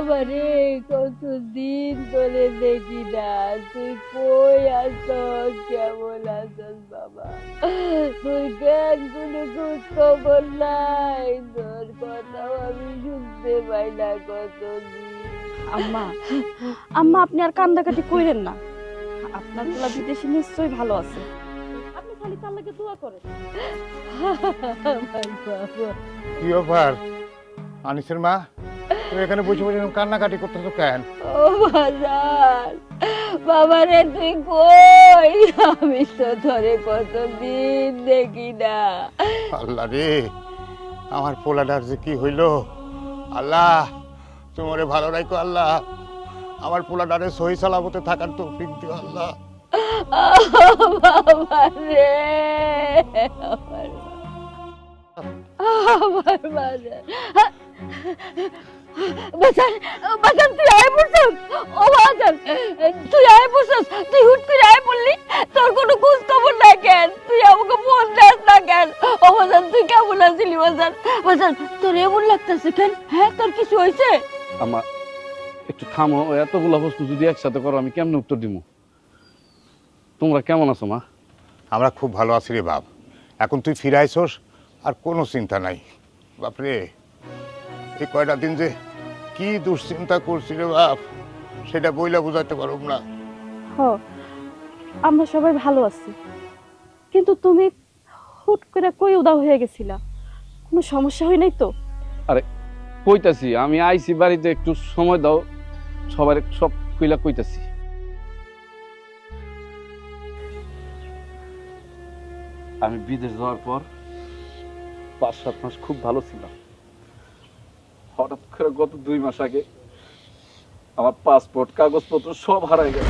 বাবারে কতদিন ধরে দেখি না। তুই কই আছস? কেমন আছস বাবা? তুই কেন কোনো খোঁজ খবর নাই। তোর কথাও আমি শুনতে পাই না কতদিন। আম্মা আম্মা আপনি আর কান্দাকাটি কইরেন না। আপনার পোলা বিদেশে নিশ্চয়ই ভালো আছে। আপনি খালি তার লাগে দোয়া করেন। কি ব্যাপার? আনিসের মা? তুমি এখানে বসে বসে কান্নাকাটি করতেছো কেন? ও বাজার বাবারে তুই কই? আমি তো ধরে কতদিন দেখি না। আল্লাহ রে আমার পোলাটার যে কি হইল? আল্লাহ তোমারে ভালো রাখো আল্লাহ। আমার পোলাটারে সহি সালামতে থাকার তো দিও আল্লাহ। বাবা রে আমার বাজার বাজার বাজার তুই আয় পড়ছস ও বাজার তুই আয় পড়ছস তুই হুট করে আয় পড়লি তোর কোনো খোঁজ খবর নাই কেন? তুই আমাকে ফোন দেস না কেন? ও বাজার তুই কেমন আছিলি বাজার বাজার তোর এমন লাগতেছে কেন? হ্যাঁ তোর কিছু হয়েছে? আমার একটু থামো এতগুলো বস্তু যদি একসাথে করো আমি কেমনে উত্তর দিব তোমরা কেমন আছো মা? আমরা খুব ভালো আছি রে বাপ। এখন তুই ফিরে আইসোস আর কোনো চিন্তা নাই। বাপরে। এই কয়টা দিন যে কি দুশ্চিন্তা করছি রে বাপ সেটা বইলা বুঝাতে পারব না। হ আমরা সবাই ভালো আছি। কিন্তু তুমি হুট করে কই উদাও হয়ে গেছিলা? কোনো সমস্যা হয় নাই তো? আরে কইতাছি আমি আইছি বাড়িতে একটু সময় দাও সবার সব কইলা কইতাছি। আমি বিদেশ যাওয়ার পর পাঁচ সাত মাস খুব ভালো ছিলাম। হঠাৎ করে গত দুই মাস আগে আমার পাসপোর্ট, কাগজপত্র সব হারাই গেল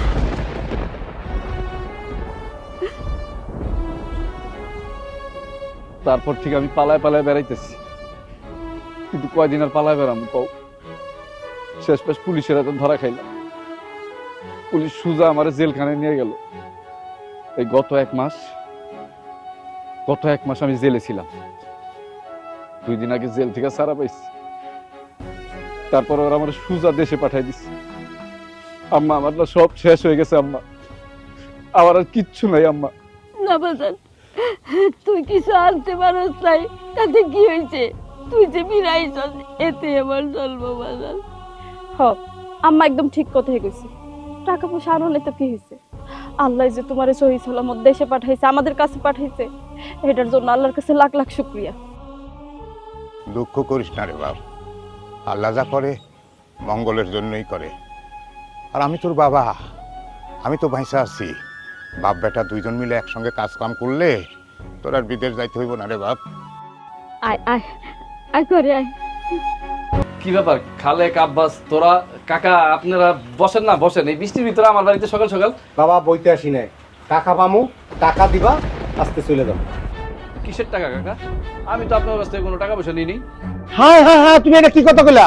তারপর থেকে আমি পালায় পালায় বেড়াইতেছি। কিন্তু কয়দিন আর পালায় বেড়াম কও? শেষ পেশ পুলিশের হাতে ধরা খাইলাম। পুলিশ সুজা আমার জেলখানায় নিয়ে গেল। এই গত এক মাস, গত এক মাস আমি জেলে ছিলাম। দুই দিন আগে জেল থেকে সারা পাইছি। তারপর ওরা আমার সুজা দেশে পাঠাই দিচ্ছে আম্মা আমার না সব শেষ হয়ে গেছে আম্মা। আমার আর কিচ্ছু নাই আম্মা। না বাজার তুই কিছু আনতে পারস নাই তাতে কি হয়েছে? তুই যে ফিরাইছস এতে আমার চলবো বাজার হ আম্মা একদম ঠিক কথা হয়ে গেছে টাকা পয়সা আনো তো কি হয়েছে? আল্লাহ যে তোমার সহি সালামত দেশে পাঠাইছে আমাদের কাছে পাঠাইছে এটার জন্য আল্লাহর কাছে লাখ লাখ শুক্রিয়া। দুঃখ করিস না রে বাপ। আল্লাহ যা করে মঙ্গলের জন্যই করে। আর আমি তোর বাবা আমি তো ভাইসা আছি। বাপ বেটা দুইজন মিলে একসঙ্গে কাজ কাম করলে তোর আর বিদেশ যাইতে হইব না রে বাপ। আয় আয় আয় করে আয়। কি ব্যাপার খালেক আব্বাস তোরা কাকা আপনারা বসেন না বসেন। এই বৃষ্টির ভিতরে আমার বাড়িতে সকাল সকাল বাবা বইতে আসি নাই। টাকা পামু টাকা দিবা আস্তে চলে যাও কিসের টাকা কাকা? আমি তো আপনার কাছ থেকে কোনো টাকা পয়সা নিইনি। হ্যাঁ হ্যাঁ হ্যাঁ তুমি এটা কি কথা কইলা?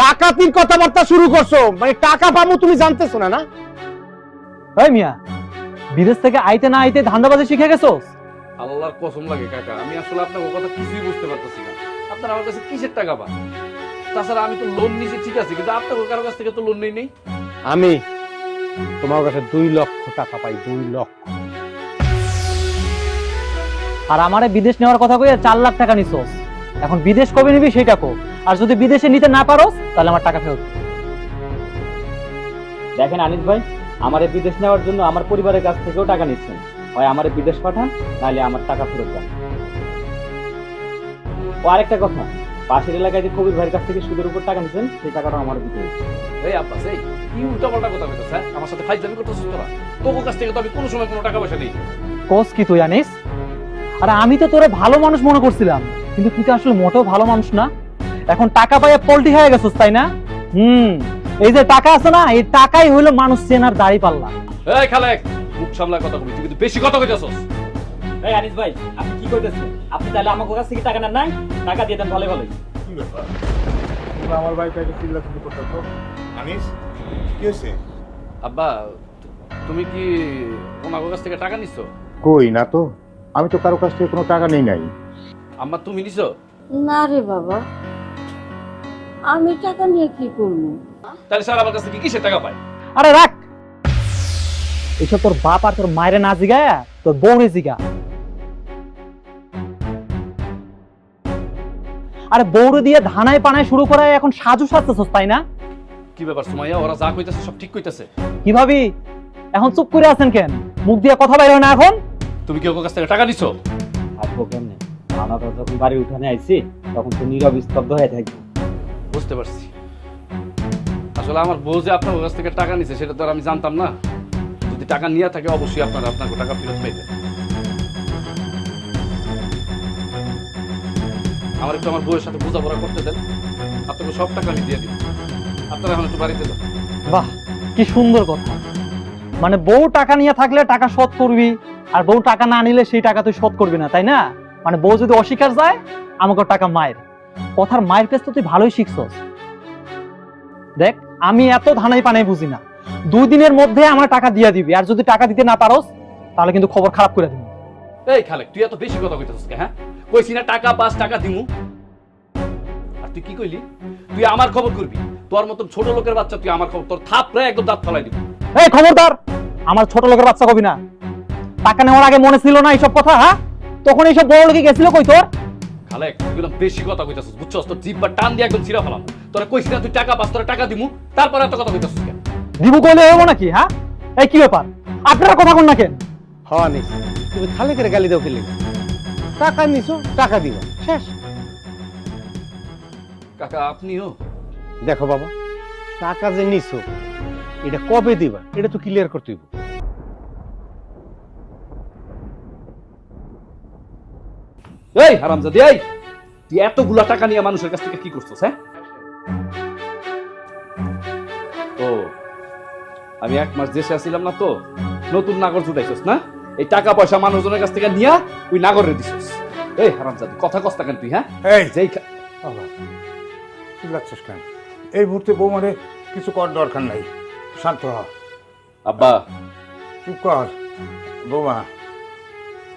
ডাকাতির কথাবার্তা শুরু করছ। মানে টাকা পামু তুমি জানতেছো না না? এই মিয়া বিদেশ থেকে আইতে না আইতে ধান্দাবাজি শিখে গেছোস আল্লাহর কসম লাগে কাকা। আমি আসলে আপনার কথা কিছুই বুঝতে পারতেছি না। আপনার আমার কাছে কিসের টাকা পান তাছাড়া আমি তো লোন নিয়েছি ঠিক আছে কিন্তু আপনার কারও কাছ থেকে তো লোন নেই নেই। আমি তোমার কাছে দুই লক্ষ টাকা পাই দুই লক্ষ। আর আমারে বিদেশ নেওয়ার কথা কইয়া চার লাখ টাকা নিছোস। এখন বিদেশ কবে নিবি সেটা কো। আর যদি বিদেশে নিতে না পারোস তাহলে আমার টাকা ফেরত দেখেন আনিস ভাই আমারে বিদেশ নেওয়ার জন্য আমার পরিবারের কাছ থেকেও টাকা নিচ্ছেন। হয় আমারে বিদেশ পাঠান নাহলে আমার টাকা ফেরত দেন। ও আরেকটা কথা পাশের এলাকায় যে কবির ভাইয়ের কাছ থেকে সুদের উপর টাকা নিচ্ছেন সেই টাকাটা আমার দিতে হবে। এই আব্বাস এই কি উল্টা পাল্টা কথা বলতেছ হ্যাঁ? আমার সাথে ফাইজলামি করতেছিস তোরা? তোর কাছ থেকে তো আমি কোনো সময় কোনো টাকা পয়সা নেই। কোস কি তুই জানিস আর আমি তো তোরে ভালো মানুষ মনে করছিলাম। কিন্তু তুই তো আসলে মোটেও ভালো মানুষ না। এখন টাকা পাইয়া পল্টি হয়ে গেছিস তাই না? হুম এই যে টাকা আছে না এই টাকাই হইল মানুষ চেনার দাড়ি পাল্লা। এই খালেক মুখ সামলা কথা বলি তুই কিন্তু বেশি কথা কইতাছস। এই আনিস ভাই আপনি কি করতেছেন আপনি তাহলে আমার কাছ থেকে টাকা নেন নাই? টাকা দিয়ে দেন ভালো ভালোই। আমার ভাই কাছে চিল্লা চিল্লি করতেছো। আনিস কি হয়েছে? আব্বা তুমি কি ওনার কাছ থেকে টাকা নিছো? কই না তো। আমি তো কারও কাছ থেকে কোনো টাকা নেই নাই। আম্মা তুমি নিছো? না রে বাবা। আমি টাকা নিয়ে কি করব? তাহলে স্যার আমার কাছ থেকে কিসের টাকা পায়? আরে রাখ! এসব তোর বাপ আর তোর মায়ের না জিগায়া তোর বউরে জিগা। আরে বউরে দিয়ে ধানায় পানায় শুরু করা এখন সাজু সাজতেছস তাই না? কি ব্যাপার সুমাইয়া ওরা যা কইতাছে সব ঠিক কইতাছে। কি ভাবি? এখন চুপ করে আছেন কেন? মুখ দিয়ে কথা বাইর না এখন? তুমি কি ওর কাছ থেকে টাকা নিছো? আসব কেমনে? আমরা তো যখন বাড়ির উঠানে আইছি তখন তো নীরব স্তব্ধ হয়ে থাকব। বুঝতে পারছি। আসলে আমার বউ যে আপনার কাছ থেকে টাকা নিছে সেটা তো আর আমি জানতাম না। যদি টাকা নিয়ে থাকে অবশ্যই আপনারা আপনাকে টাকা ফেরত পাইবেন। আমার একটু আমার বউয়ের সাথে বোঝাপড়া করতে দেন। আপনাকে সব টাকা আমি দিয়ে দিব। আপনারা এখন একটু বাড়িতে যান। বাহ কি সুন্দর কথা। মানে বউ টাকা নিয়ে থাকলে টাকা শোধ করবি? আর বউ টাকা না নিলে সেই টাকা তুই শোধ করবি না তাই না? মানে বউ যদি অস্বীকার যায় আমাকে টাকা মায়ের। কথার মায়ের কাছ তো তুই ভালোই শিখছস। দেখ আমি এত ধানাই পানাই বুঝি না। দুই দিনের মধ্যে আমার টাকা দিয়ে দিবি আর যদি টাকা দিতে না পারোস তাহলে কিন্তু খবর খারাপ করে দিবি। এই খালেক তুই এত বেশি কথা কইতেছিস হ্যাঁ? কইছি না টাকা পাস টাকা দিমু। আর তুই কি কইলি? তুই আমার খবর করবি। তোর মতন ছোট লোকের বাচ্চা তুই আমার খবর তোর থাপড়ে একদম দাঁত ফলাই দিবি। এই খবরদার! আমার ছোট লোকের বাচ্চা কবি না। টাকা নেওয়ার আগে মনে ছিল না এইসব কথা হ্যাঁ তখন এইসব বড় লোকে গেছিল কই তোর? তুই একদম বেশি কথা কইতাছিস বুঝছস? তোর জিব্বা টান দিয়ে একদম ছিঁড়া ফেলাম। তোরা কইছি না তুই টাকা পাস তোরা টাকা দিমু তারপর এত কথা কইতাছিস কেন? দিবু কইলে হব নাকি হ্যাঁ এই কি ব্যাপার? আপনারা কথা কোন না কেন? হওয়া নেই তুমি খালি করে গালি দাও খেলে টাকা নিছো টাকা দিবা। শেষ। কাকা আপনিও? দেখো বাবা টাকা যে নিছো এটা কবে দিবা? এটা তো ক্লিয়ার করতে হইব। এই হারামজাদি এই! তুই এতগুলা টাকা নিয়ে মানুষের কাছ থেকে কি করছিস হ্যাঁ? ও আমি এক মাস দেশে আসছিলাম না তো নতুন নাগর জুটাইছস না? এই টাকা পয়সা মানুষজনের কাছ থেকে নিয়া তুই নাগরে দিছিস। এই হারামজাদি কথা কস্তা কেন তুই হ্যাঁ? এই! যেই খা- চিল্লাচ্ছিস কেন? এই মুহূর্তে বৌমারে কিছু কর দরকার নাই। শান্ত হ। আব্বা। চুপ কর বৌমা।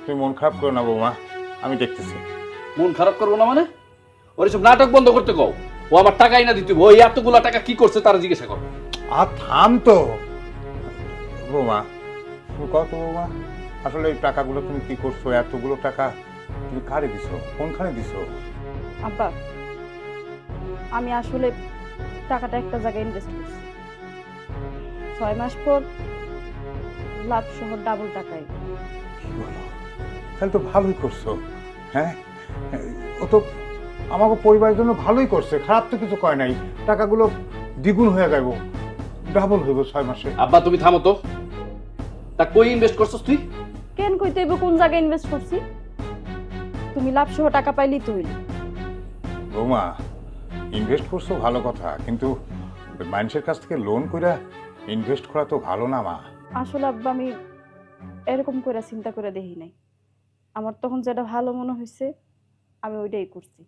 তুই মন খারাপ করো না বৌমা। আমি দেখতেছি। মন খারাপ করব না মানে? ওর সব নাটক বন্ধ করতে কও। ও আমার টাকাই না দিতে ওই এতগুলা টাকা কি করছে তারা জিজ্ঞাসা কর। আর থাম তো। বৌমা তুমি কত বৌমা আসলে এই টাকাগুলো তুমি কি করছ? এতগুলো টাকা তুমি কারে দিছো? কোনখানে দিছো? আব্বা আমি আসলে টাকাটা একটা জায়গায় ইনভেস্ট করছি। ছয় মাস পর লাভ সহ ডাবল টাকায়। কি বলো? তাহলে তো ভালোই করছ। হ্যাঁ? ও তো আমাকে পরিবারের জন্য ভালোই করছে। খারাপ তো কিছু কয় নাই। টাকাগুলো দ্বিগুণ হয়ে গেল ডাবল হইব ছয় মাসে। আব্বা তুমি থামো তো। তা কই ইনভেস্ট করছস তুই? কেন কইতে হইব? কোন জায়গায় ইনভেস্ট করছি? তুমি লাভ সহ টাকা পাইলি তো হইল। বৌমা ইনভেস্ট করছ ভালো কথা কিন্তু মানুষের কাছ থেকে লোন কইরা ইনভেস্ট করা তো ভালো না মা। আসলে আব্বা আমি এরকম করে চিন্তা করে দেখি নাই। আমার তখন যেটা ভালো মনে হয়েছে আমি ওইটাই করছি।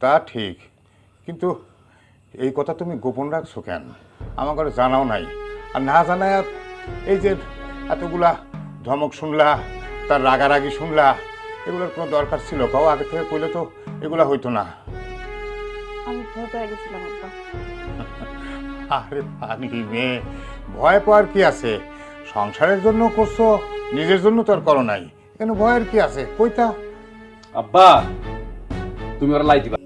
তা ঠিক কিন্তু এই কথা তুমি গোপন রাখছো কেন? আমার জানাও নাই। আর না জানায় এই যে এতগুলা ধমক শুনলা তার রাগারাগি শুনলা এগুলোর কোনো দরকার ছিল? কাউ আগে থেকে কইলে তো এগুলা হইতো না। আমি ভয় পেয়ে গেছিলাম আব্বা। আরে পানি মেয়ে ভয় পাওয়ার কি আছে? সংসারের জন্য করছ নিজের জন্য তো আর করো নাই। এখানে ভয়ের কি আছে? কইতা। আব্বা তুমি ওরা লাই দিবা।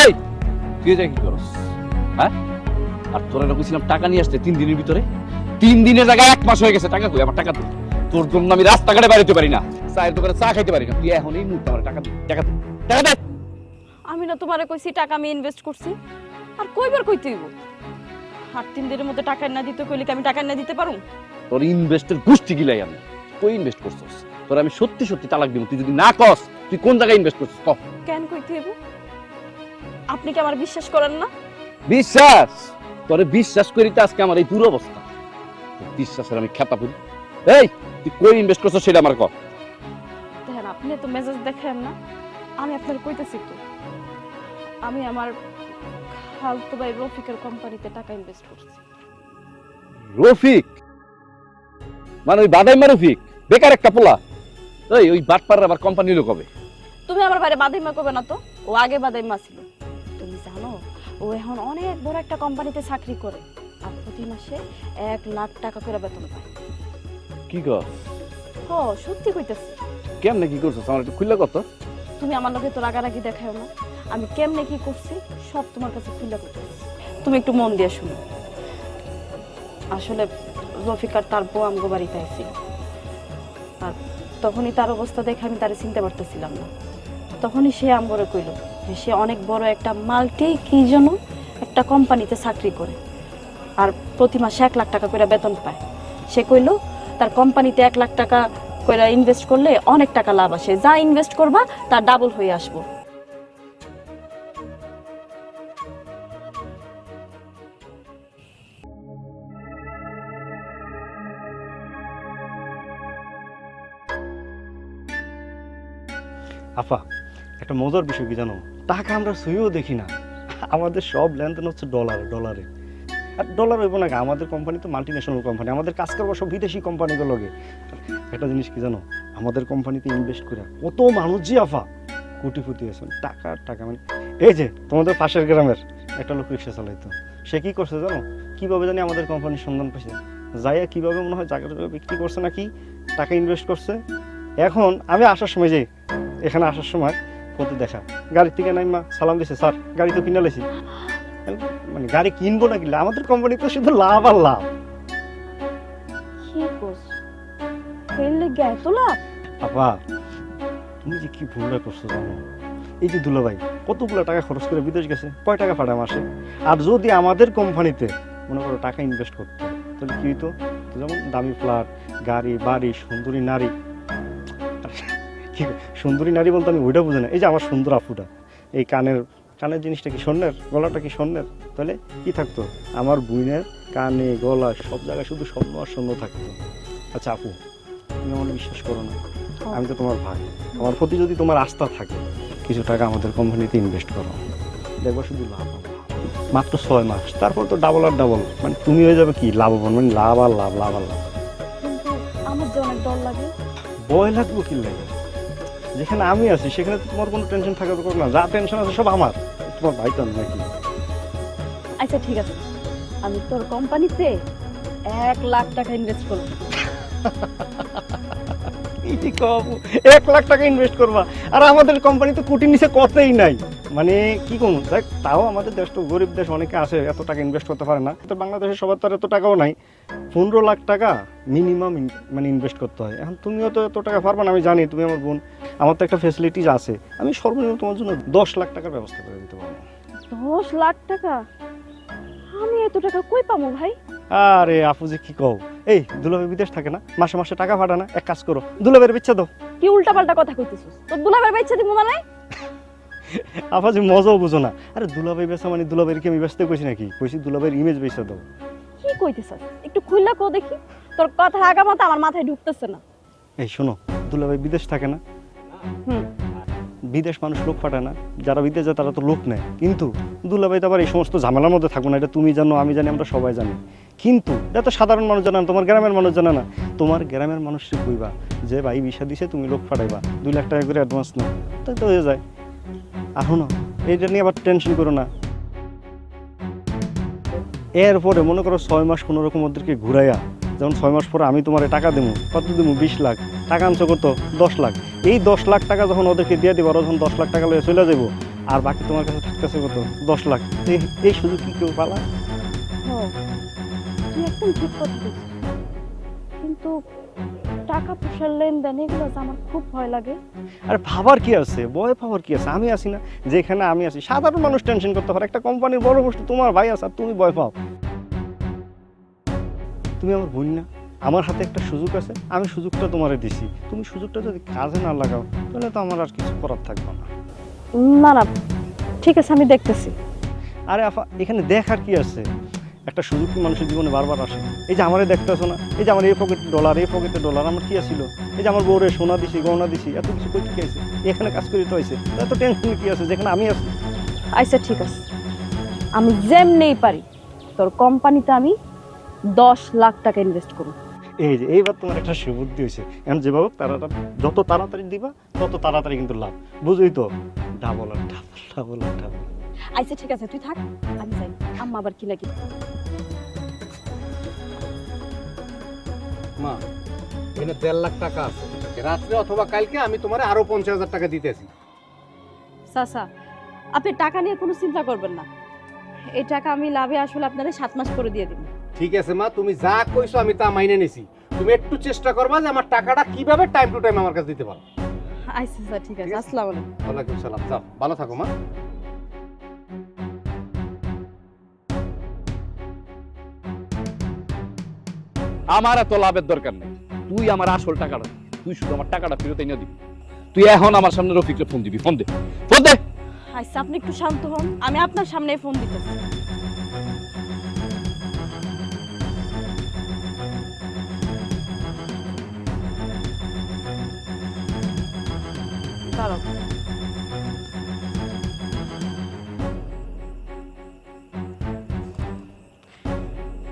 এই তুই এটা কি করস? হ্যাঁ? আর তোরা না কইছিলাম টাকা নিয়ে আসতে তিন দিনের ভিতরে? তিন দিনের জায়গায় এক মাস হয়ে গেছে টাকা কই? আমার টাকা দে। তোর জন্য আমি রাস্তাঘাটে বেরোতে পারি না। চায়ের দোকানে চা খাইতে পারি না। তুই এখন এই মুহূর্তে আমার টাকা দে টাকা দে টাকা দে। আমি না তোমারে কইছি টাকা আমি ইনভেস্ট করছি। আর কইবার কইতে হইব? আর তিন দিনের মধ্যে টাকা না দিতে কইলে কি আমি টাকা না দিতে পারুম? তোর ইনভেস্টের গোষ্ঠী গিলাই আমি। কই ইনভেস্ট করছস? তোর আমি সত্যি সত্যি তালাক দিব। তুই যদি না কস তুই কোন জায়গায় ইনভেস্ট করছিস? কেন কইতে হইব? আপনি কি আমার বিশ্বাস করেন না? বিশ্বাস? তোরে বিশ্বাস করিতে আজকে আমার এই দুরবস্থা। বিশ্বাসের আমি খেতা পুরি এই তুই কই ইনভেস্ট করছ সেটা আমার কর দেখেন আপনি তো মেজাজ দেখেন না। আমি আপনার কইতেছি তো আমি আমার খালতো ভাই রফিকের কোম্পানিতে টাকা ইনভেস্ট করছি। রফিক? মানে ওই বাদাইমা রফিক? বেকার একটা পোলা। এই ওই বাটপার আবার কোম্পানি লোক হবে। তুমি আমার বাইরে বাদাইমা করবে না তো? ও আগে বাদাইমা ছিল। তুমি জানো? ও এখন অনেক বড় একটা কোম্পানিতে চাকরি করে আর প্রতি মাসে এক লাখ টাকা করে বেতন পায়। কি ও সত্যি কইতেছি। কেমনে কি করছ? আমার একটু খুললে কত তুমি আমার লোকে তো রাগারাগি দেখাও না। আমি কেমনে কি করছি সব তোমার কাছে খুলে করতেছি তুমি একটু মন দিয়ে শুনো। আসলে রফিকার তার বউ আমগো বাড়িতে আইছিল। আর তখনই তার অবস্থা দেখে আমি তারে চিনতে পারতেছিলাম না। তখনই সে আমগরে কইল সে অনেক বড় একটা মাল্টি কি যেন একটা কোম্পানিতে চাকরি করে। আর প্রতি মাসে এক লাখ টাকা করে বেতন পায়। সে কইল, তার কোম্পানিতে এক লাখ টাকা করে ইনভেস্ট করলে অনেক টাকা লাভ আসে। যা ইনভেস্ট করবা তার ডাবল হয়ে আসব। আফা, একটা মজার বিষয় কি জানো? টাকা আমরা ছুঁয়েও দেখি না। আমাদের সব লেনদেন হচ্ছে ডলার ডলারে আর ডলার হইব না আমাদের কোম্পানি তো মাল্টি ন্যাশনাল কোম্পানি আমাদের কাজ করব সব বিদেশি কোম্পানিগুলোকে একটা জিনিস কি জানো? আমাদের কোম্পানিতে ইনভেস্ট করে কত মানুষ যে আফা? কোটিপতি আছেন। টাকা টাকা মানে এই যে, তোমাদের পাশের গ্রামের একটা লোক রিক্সা চালাইতো। সে কি করছে জানো? কীভাবে জানি আমাদের কোম্পানির সন্ধান পেয়েছে যাইয়া কীভাবে মনে হয় জায়গাটা বিক্রি করছে নাকি? টাকা ইনভেস্ট করছে। এখন আমি আসার সময় যে এখানে আসার সময় প্রতি দেখা। গাড়ির থেকে নাইমা সালাম দিছে স্যার গাড়ি তো কিনে লেছি মানে গাড়ি কিনবো না কিনলে আমাদের কোম্পানি তো শুধু লাভ আর লাভ। আপা তুমি যে কি ভুলটা করছ জানো? এই যে দুলাভাই কতগুলো টাকা খরচ করে বিদেশ গেছে? কয় টাকা পাঠায় মাসে? আর যদি আমাদের কোম্পানিতে মনে করো টাকা ইনভেস্ট করতে তাহলে কি হইতো? যেমন দামি ফ্ল্যাট গাড়ি বাড়ি সুন্দরী নারী। কি সুন্দরী নারী বলতে আমি ওইটা বুঝি না। এই যে আমার সুন্দর আফুটা এই কানের কানের জিনিসটা কি স্বর্ণের? গলাটা কি স্বর্ণের? তাহলে কি থাকতো? আমার বুইনের কানে গলা সব জায়গায় শুধু স্বর্ণ আর স্বর্ণ থাকতো। আচ্ছা আপু তুমি আমার বিশ্বাস করো না। আমি তো তোমার ভাই। আমার প্রতি যদি তোমার আস্থা থাকে কিছু টাকা আমাদের কোম্পানিতে ইনভেস্ট করো। দেখব শুধু লাভ। মাত্র ছয় মাস তারপর তো ডাবল আর ডাবল মানে তুমি হয়ে যাবে কি? লাভবান। মানে লাভ আর লাভ লাভ আর লাভ। আমার যে অনেক ডর লাগে। ভয় লাগবো কি লাগে? যেখানে আমি আছি সেখানে তো তোমার কোনো টেনশন থাকার দরকার না। যা টেনশন আছে সব আমার। তোমার ভাই তো নাকি? আচ্ছা ঠিক আছে। আমি তোর কোম্পানিতে এক লাখ টাকা ইনভেস্ট করব। এক লাখ টাকা ইনভেস্ট করবা। আর আমাদের কোম্পানি তো কোটি নিচে কতই নাই। মানে কি করব দেখ তাও আমাদের দেশ তো গরিব দেশ অনেকে আছে এত টাকা ইনভেস্ট করতে পারে না। তো বাংলাদেশে সবার তো এত টাকাও নাই। পনেরো লাখ টাকা মিনিমাম মানে ইনভেস্ট করতে হয়। এখন তুমিও তো এত টাকা পারবা না আমি জানি তুমি আমার বোন আমার তো একটা ফেসিলিটিস আছে। আমি সর্বনিম্ন তোমার জন্য দশ লাখ টাকার ব্যবস্থা করে দিতে পারব। দশ লাখ টাকা? আমি এত টাকা কই পাবো ভাই? আরে আপু যে কি কও? এই দুলাভাই বিদেশ থাকে না মাসে মাসে টাকা পাঠা না এক কাজ করো দুলাভের বিচ্ছা দাও। কি উল্টা পাল্টা কথা কইতেছিস? তোর দুলাভাই বাইচ্ছা দিব মানে? আপা যে মজাও বুঝো না। আরে দুলাভাই বেচা মানে দুলাভাইয়ের কি আমি ব্যস্ত কইছি নাকি? কইছি দুলাভাইয়ের ইমেজ বেচা দাও। কি কইতেছিস একটু খুললা কো দেখি। তোর কথা আগামাত আমার মাথায় ঢুকতেছে না। এই শোনো দুলাভাই বিদেশ থাকে না। হুম। বিদেশ মানুষ লোক পাঠায় না। যারা বিদেশ যায়, তারা তো লোক নেয়। কিন্তু দুলাভাই তো আবার এই সমস্ত ঝামেলার মধ্যে থাকব না। এটা তুমি জানো, আমি জানি, আমরা সবাই জানি। কিন্তু এটা তো সাধারণ মানুষ জানে না, তোমার গ্রামের মানুষ জানে না। তোমার গ্রামের মানুষকে কইবা যে, ভাই বিষা দিছে, তুমি লোক পাঠাইবা। দুই লাখ টাকা করে অ্যাডভান্স নাও। তাই তো হয়ে যায়। আহো না, এইটা নিয়ে আবার টেনশন করো না। এরপরে মনে করো ছয় মাস কোনো রকম ওদেরকে ঘুরাইয়া যেমন ছয় মাস পরে আমি তোমার টাকা দেবো কত দেবো বিশ লাখ। টাকা আনছো কত? দশ লাখ। এই দশ লাখ টাকা যখন ওদেরকে দিয়ে দেবো ওরা যখন দশ লাখ টাকা লয়ে চলে যাব আর বাকি তোমার কাছে থাকতেছে কত? দশ লাখ। এই- সুযোগ কি কেউ পালা? একদম ঠিক কথা কিন্তু টাকা পয়সার লেনদেন এগুলো আমার খুব ভয় লাগে। আর ভাবার কি আছে? ভয় পাওয়ার কি আছে? আমি আছি না। যেখানে আমি আছি সাধারণ মানুষ টেনশন করতে পারে। একটা কোম্পানির বড় বস্তু তোমার ভাই আছে আর তুমি ভয় পাও। তুমি আমার বোন না আমার হাতে একটা সুযোগ আছে আমি সুযোগটা তোমারে দিছি। তুমি সুযোগটা যদি কাজে না লাগাও তাহলে তো আমার আর কিছু করার থাকবে না। না না ঠিক আছে আমি দেখতেছি। আরে আফা এখানে দেখার কি আছে? একটা সুযোগ কি মানুষের জীবনে বারবার আসে? এই যে আমারে দেখতেছো না এই যে আমার এই পকেটে ডলার এই পকেটে ডলার আমার কি আছিল? এই যে আমার বউরে সোনা দিছি গহনা দিছি এত কিছু কই কি আছে এখানে কাজ করি তো হয়েছে এত টেনশন কি আছে? যেখানে আমি আছি। আচ্ছা ঠিক আছে। আমি যেমনেই পারি তোর কোম্পানিতে আমি দশ লাখ টাকা ইনভেস্ট করুন। এই যে এইবার তোমার একটা সুবুদ্ধি হয়েছে। এখন যেভাবে তারা যত তাড়াতাড়ি দিবা তত তাড়াতাড়ি কিন্তু লাভ। বুঝলি তো? ডাবল আর ডাবল ডাবল আর ডাবল আচ্ছা ঠিক আছে তুই থাক আমি যাই। আম্মা আবার কি লাগে? মা এখানে দেড় লাখ টাকা আছে। রাত্রে অথবা কালকে আমি তোমার আরও পঞ্চাশ হাজার টাকা দিতেছি। সাসা আপনি টাকা নিয়ে কোনো চিন্তা করবেন না। এই টাকা আমি লাভে আসলে আপনাদের সাত মাস করে দিয়ে দিব। ঠিক আছে মা তুমি যা কইছো আমি তা মাইনে নিছি। তুমি একটু চেষ্টা করবা যে আমার টাকাটা কীভাবে টাইম টু টাইম আমার কাছে দিতে পারো। আচ্ছা স্যার ঠিক আছে আসসালামু আলাইকুম। ওয়ালাইকুম সালাম যাও ভালো থাকো মা। আমার এত লাভের দরকার নেই। তুই আমার আসল টাকাটা তুই শুধু আমার টাকাটা ফেরত এনে দিবি। তুই এখন আমার সামনে রফিককে ফোন দিবি। ফোন দে। ফোন দে। আচ্ছা আপনি একটু শান্ত হন। আমি আপনার সামনে ফোন দিতেছি। দাঁড়াও।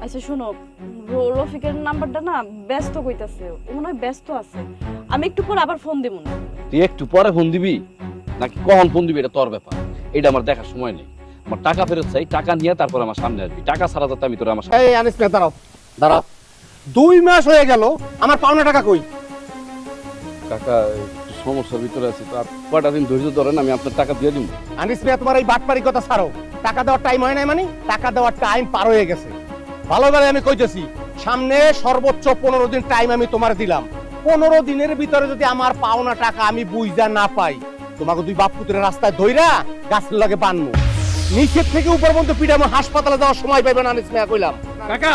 আচ্ছা শোনো রফিকের নাম্বারটা না ব্যস্ত কইতাছে ও মনে হয় ব্যস্ত আছে। আমি একটু পর আবার ফোন দেবো না। তুই একটু পরে ফোন দিবি? নাকি কখন ফোন দিবি? এটা তোর ব্যাপার। এটা আমার দেখার সময় নেই। আমার টাকা ফেরত চাই টাকা নিয়ে তারপর আমার সামনে আসবি। টাকা ছাড়া যাতে আমি তোর আমার সামনে এই আনিস মেয়ে দাঁড়াও। দাঁড়াও। দুই মাস হয়ে গেল আমার পাওনা টাকা কই? টাকা সমস্যার ভিতরে আছে তো আর কয়টা দিন ধৈর্য ধরেন আমি আপনার টাকা দিয়ে দিব আনিস মেয়ে তোমার এই বাটপারি কথা ছাড়ো। টাকা দেওয়ার টাইম হয় নাই মানে? টাকা দেওয়ার টাইম পার হয়ে গেছে। ভালোভাবে আমি কইতেছি সামনে সর্বোচ্চ পনেরো দিন টাইম আমি তোমার দিলাম। পনেরো দিনের ভিতরে যদি আমার পাওনা টাকা আমি বুঝা না পাই তোমাকে দুই বাপ পুত্রের রাস্তায় ধইরা গাছের লাগে বানবো নিচের থেকে উপর পর্যন্ত পিঠামো হাসপাতালে যাওয়ার সময় পাইবেন আনিস মেয়া কইলাম। কাকা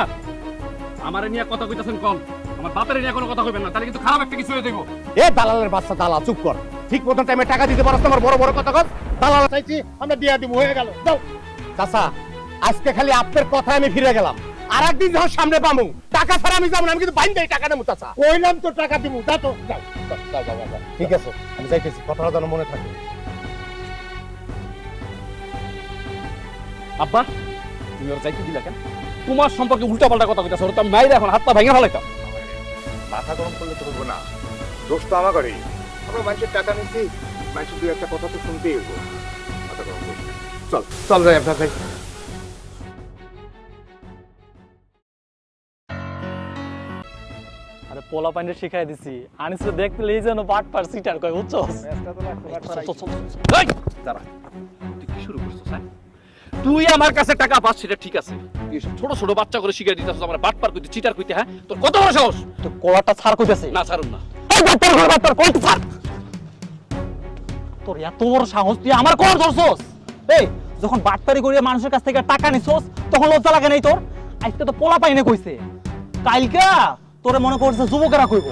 আমার নিয়ে কথা কইতাছেন কম। আমার বাপের নিয়ে কোনো কথা কইবেন না তাহলে কিন্তু খারাপ একটা কিছু হয়ে যাইব। এ দালালের বাচ্চা দালাল চুপ কর। ঠিক মতন টাইমে টাকা দিতে পারছ বড় বড় কথা কর দালাল চাইছি আমরা দিয়া দিব হয়ে গেল। যাও। চাচা আজকে খালি আপনার কথায় আমি ফিরে গেলাম। আর একদিন যখন সামনে পামু টাকা ছাড়া আমি যাব না আমি কিন্তু বাইন দেই টাকা নেব চাচা। কইলাম তো টাকা দিব যা তো যাও। যাও, যাও যাও যাও, যাও। ঠিক আছে আমি যাইতেছি কথাটা যেন মনে থাকে। আব্বা তুমি ওর যাইতে দিলা কেন? তোমার সম্পর্কে উল্টা পাল্টা কথা কইতাছ ওর তো আমি মাইরে এখন হাত পা ভেঙে ফেলাইতাম। মাথা গরম করলে তো না। দোষ তো আমার করেই আমরা মানুষের টাকা নিচ্ছি মানুষের দুই একটা কথা তো শুনতেই হব মাথা গরম চল চল যাই আপনার আরে পোলা পাইনে শিখাই দিছি। আনিস দেখতে এই যেন পাট পার সিটার কয় বুঝছ দাঁড়া। তুই কি শুরু করছিস হ্যাঁ? তুই আমার কাছে টাকা পাস সেটা ঠিক আছে। ছোট ছোট বাচ্চা করে দিতেছিস আমার বাট পার কইতে চিটার কইতে হ্যাঁ? তোর কত বড় সাহস? তো কলারটা ছাড় কইতাছে। না না। ছাড়। তোর এত বড় সাহস তুই আমার কোন ধরছস? এই যখন বাটপারি করিয়া মানুষের কাছ থেকে টাকা নিছস তখন লজ্জা লাগে নাই তোর? আজকে তো পোলা পাইনে কইছে। কালকা তোরে মনে করছে যুবকেরা কইব।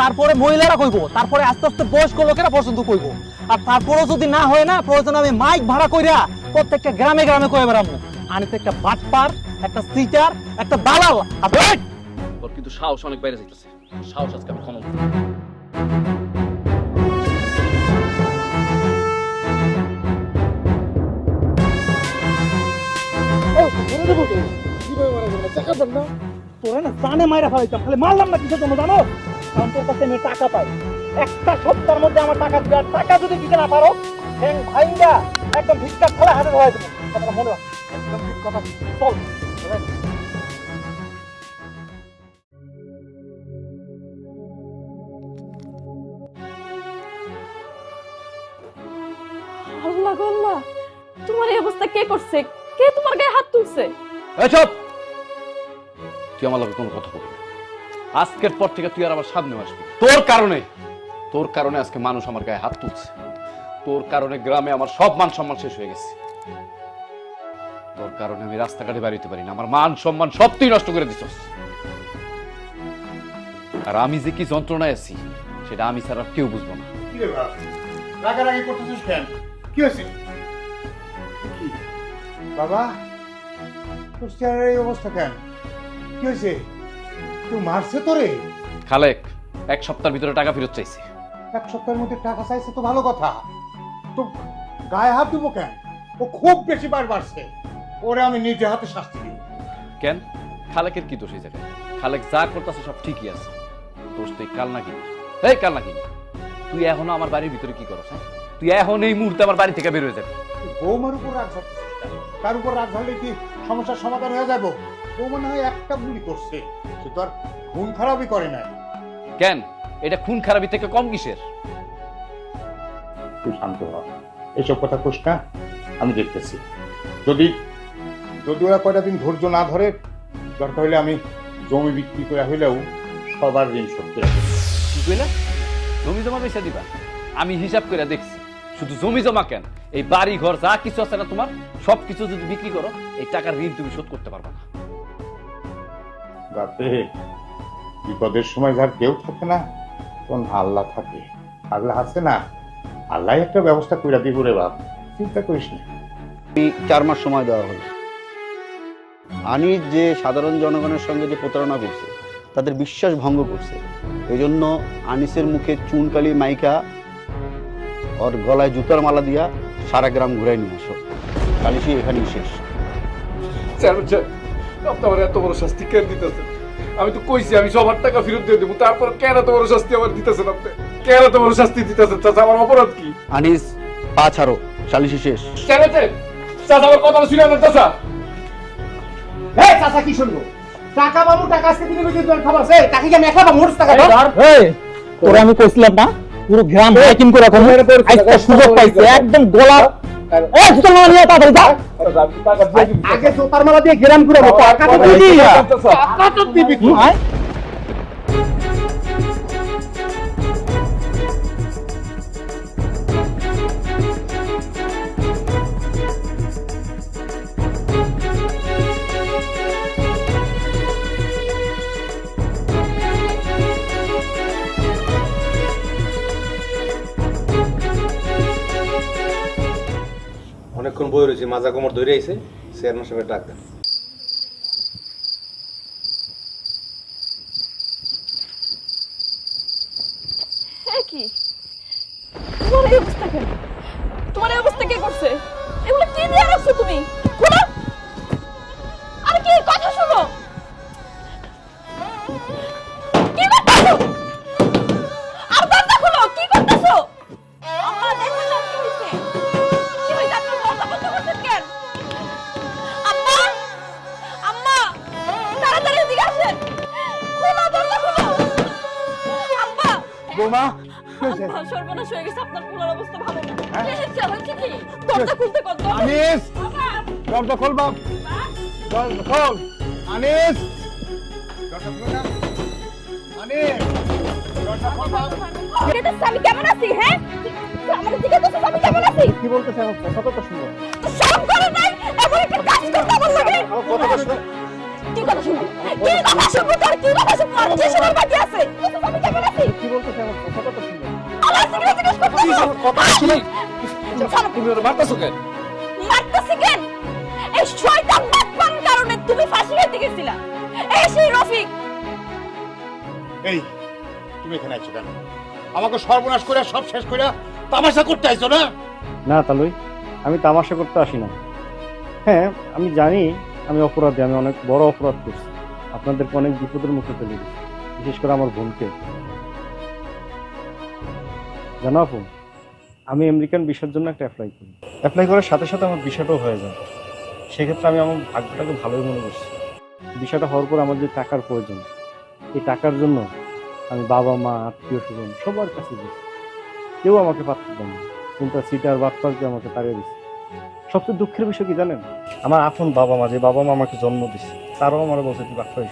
তারপরে মহিলারা কইব তারপরে আস্তে আস্তে বয়স্ক লোকেরা পর্যন্ত কইব। আর তারপরেও যদি না হয় না প্রয়োজন আমি মাইক ভাড়া কইরা প্রত্যেকটা গ্রামে গ্রামে কয়ে বেড়াবো আনিতে একটা বাটপার একটা সিটার একটা দালাল। আর তোর কিন্তু সাহস অনেক বাইরে যাইতেছে। সাহস আজকে আমি কমাবো তোরা না জানে মাইরা ফেলাইতাম। খালি মারলাম না কিছু জন্য জানো? কারণ তোর কাছে আমি টাকা পাই। একটা সপ্তাহের মধ্যে আমার টাকা দিবে আর টাকা যদি দিতে না পারো ঠ্যাং ভাইঙ্গা একদম ভিক্ষার হাতে ধরাই দেবো কথাটা মনে রাখ। একদম ঠিক কথা। চল। আল্লাহ আল্লাহ তোমার এই অবস্থা কে করছে? কে তোমার গায়ে হাত তুলছে? চুপ! তুই আমার লগে কোনো কথা বলবি না। আজকের পর থেকে তুই আর আমার সামনে আসবি। তোর কারণে তোর কারণে আজকে মানুষ আমার গায়ে হাত তুলছে। তোর কারণে গ্রামে আমার সব মান সম্মান শেষ হয়ে গেছে। তোর কারণে আমি রাস্তাঘাটে বাড়িতে পারি না। আমার মান সম্মান সব তুই নষ্ট করে দিছস। আর আমি যে কি যন্ত্রণায় আছি, সেটা আমি ছাড়া আর কেউ বুঝব না। বাবা অবস্থা কেন? কি হয়েছে? কেউ মারছে তোরে? খালেক এক সপ্তাহের ভিতরে টাকা ফেরত চাইছি। এক সপ্তাহের মধ্যে টাকা চাইছে তো ভালো কথা। তো গায়ে হাত দিব কেন? ও খুব বেশি বার বাড়ছে। ওরে আমি নিজে হাতে শাস্তি দিব। কেন? খালেকের কি দোষ এই জায়গায়? খালেক যা করতেছে সব ঠিকই আছে। দোষ তুই কাল না কিনি এই কাল না কিনি তুই এখনও আমার বাড়ির ভিতরে কি করছ হ্যাঁ? তুই এখন এই মুহূর্তে আমার বাড়ি থেকে বের হয়ে যাবি। বৌমার উপর রাগ তার উপর রাগ ঝাড়লে কি সমস্যার সমাধান হয়ে যাব? বৌমা না হয় একটা ভুলই করছে। সে তো আর খুন খারাপই করে নাই। কেন? এটা খুন খারাপি থেকে কম কিসের? তুই শান্ত হ। এসব কথা কোস না আমি দেখতেছি। যদি যদি ওরা কয়টা দিন ধৈর্য না ধরে দরকার হলে আমি জমি বিক্রি করে হইলেও সবার ঋণ শোধ করে। কি কইলা? জমি জমা পয়সা দিবা? আমি হিসাব করে দেখছি। শুধু জমি জমা কেন? এই বাড়ি ঘর যা কিছু আছে না তোমার সব কিছু যদি বিক্রি করো এই টাকার ঋণ তুমি শোধ করতে পারবে না। যাতে বিপদের সময় যার কেউ থাকে না তখন আল্লাহ থাকে। আল্লাহ আছে না আল্লাহ একটা ব্যবস্থা করে দিব রে বাপ চিন্তা করিস না। চার মাস সময় দেওয়া হলো। আনিস যে সাধারণ জনগণের সঙ্গে যে প্রতারণা করছে তাদের বিশ্বাস ভঙ্গ করছে এই জন্য আনিসের মুখে চুনকালি মাইকা ওর গলায় জুতার মালা দিয়া সারা গ্রাম ঘুরাই নিয়ে আসো। কালিশি এখানেই শেষ। আপনার এত বড় শাস্তি কেন দিতেছেন আমি তো কইছি আমি সবার টাকা ফেরত দিয়ে দেবো তারপর কেন এত বড় শাস্তি আমার দিতেছেন আপনি? কেন এত বড় শাস্তি দিতেছেন? চাচা আমার অপরাধ কি? আনিস পা ছাড়ো সালিশি শেষ। চাচা চাচা আমার কথা শুনে না চাচা। এই চাচা কি শুনব? টাকা বাবু টাকা আজকে দিনে বেশি খাবার। এই টাকা কি আমি পাবো? মোটর টাকা এই, তোরে আমি কইছিলাম না পুরো গ্রাম হাইকিং করে রাখো আজকে সুযোগ পাইছে একদম নিয়ে তাড়াতাড়ি যা আগে জোতার মালা দিয়ে গেরাম করে টাকা তো দিবি টাকা তো দিবি তুই। বই রয়েছে মাজা কোমর ধরে আইছে চেয়ারম্যান সাহেবের ডাক দেন। বৌমা। আম্মা, সর্বনাশ হয়ে গেছে আপনার পোলার অবস্থা ভালো না। চলো কি কি দরজা খুলতে কত আনিস! দরজা খোল বাপ। দরজা খোল। আনিস! দরজা খোল না আনিস! দরজা খোল বাপ। আমি কেমন আছি হ্যাঁ? আমার দিকে দেখতেছিস আমি কেমন আছি? কি বলতেছে আমার কথা? তো শুনো তো সব করে নাই এমন একটা কাজ করতে আমার লাগে। আমার কথা শুনো কি কথা শুনো কি কথা শুনব তোর? কি কথা শুনব? আর কি শোনার বাকি আছে। আমি কেমন আছি? কি বলতেছে আমার কথা তো শুনো। আমার সিগারেট সিগারেট করতেছিস কথা শুনি? তুমি ওরা মারতেছো কেন? মারতেছি কেন? এই শয়তান বাটপান কারণে তুমি ফাঁসি খেতে গেছিলা এই সেই রফিক। এই তুমি এখানে আছো কেন? আমাকে সর্বনাশ করে সব শেষ করে তামাশা করতে আইছো না? না তালুই আমি তামাশা করতে আসি না হ্যাঁ আমি জানি আমি অপরাধী আমি অনেক বড় অপরাধ করছি। আপনাদেরকে অনেক বিপদের মুখে ফেলে দিচ্ছি বিশেষ করে আমার বোনকে। জানো আপু আমি আমেরিকান ভিসার জন্য একটা অ্যাপ্লাই করি। অ্যাপ্লাই করার সাথে সাথে আমার ভিসাটাও হয়ে যায়। সেক্ষেত্রে আমি আমার ভাগ্যটাকে ভালোই মনে করছি। ভিসাটা হওয়ার পর আমার যে টাকার প্রয়োজন এই টাকার জন্য আমি বাবা মা আত্মীয় স্বজন সবার কাছে গেছি কেউ আমাকে পাত্র দেন না। কিন্তু সিটার বাটপারকে আমাকে তাড়িয়ে দিচ্ছে। সবচেয়ে দুঃখের বিষয় কি জানেন? আমার আপন বাবা মা, যে বাবা মা আমাকে জন্ম দিচ্ছে তারাও আমার বলছে, তুই বাটপার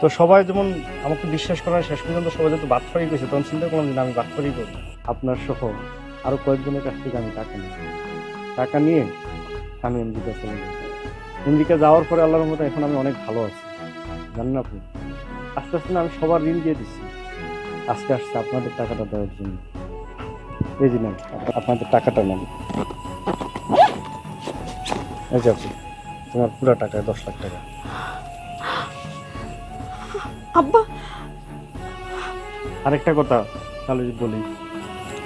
তো সবাই যেমন আমাকে বিশ্বাস করার শেষ পর্যন্ত সবাই যত বাটপারি করেছে তখন চিন্তা করলাম যে আমি বাটপারি করি আপনার সহ আরও কয়েকজনের কাছ থেকে আমি টাকা নিই টাকা নিয়ে আমি আমেরিকা চলে যাই আমেরিকা যাওয়ার পরে আল্লাহর মতো এখন আমি অনেক ভালো আছি। জানেন আপনি? আস্তে আস্তে আমি সবার ঋণ দিয়ে দিচ্ছি। আজকে আসছে আপনাদের টাকাটা দেওয়ার জন্য। এই যে নেন আপনাদের টাকাটা নেন। এই যে আপু, তোমার পুরো টাকা দশ লাখ টাকা। আব্বা। আরেকটা কথা তাহলে বলি।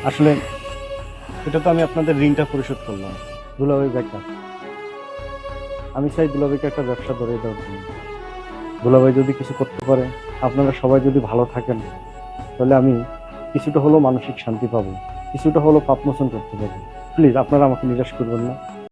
আসলে এটা তো আমি আপনাদের ঋণটা পরিশোধ করলাম। দুলাভাই বেকার আমি চাই দুলাভাইকে একটা ব্যবসা ধরে দেওয়ার জন্য। দুলাভাই যদি কিছু করতে পারে আপনারা সবাই যদি ভালো থাকেন তাহলে আমি কিছুটা হলেও মানসিক শান্তি পাবো। কিছুটা হলেও পাপমোচন করতে পারবেন প্লিজ আপনারা আমাকে নিরাশ করবেন না।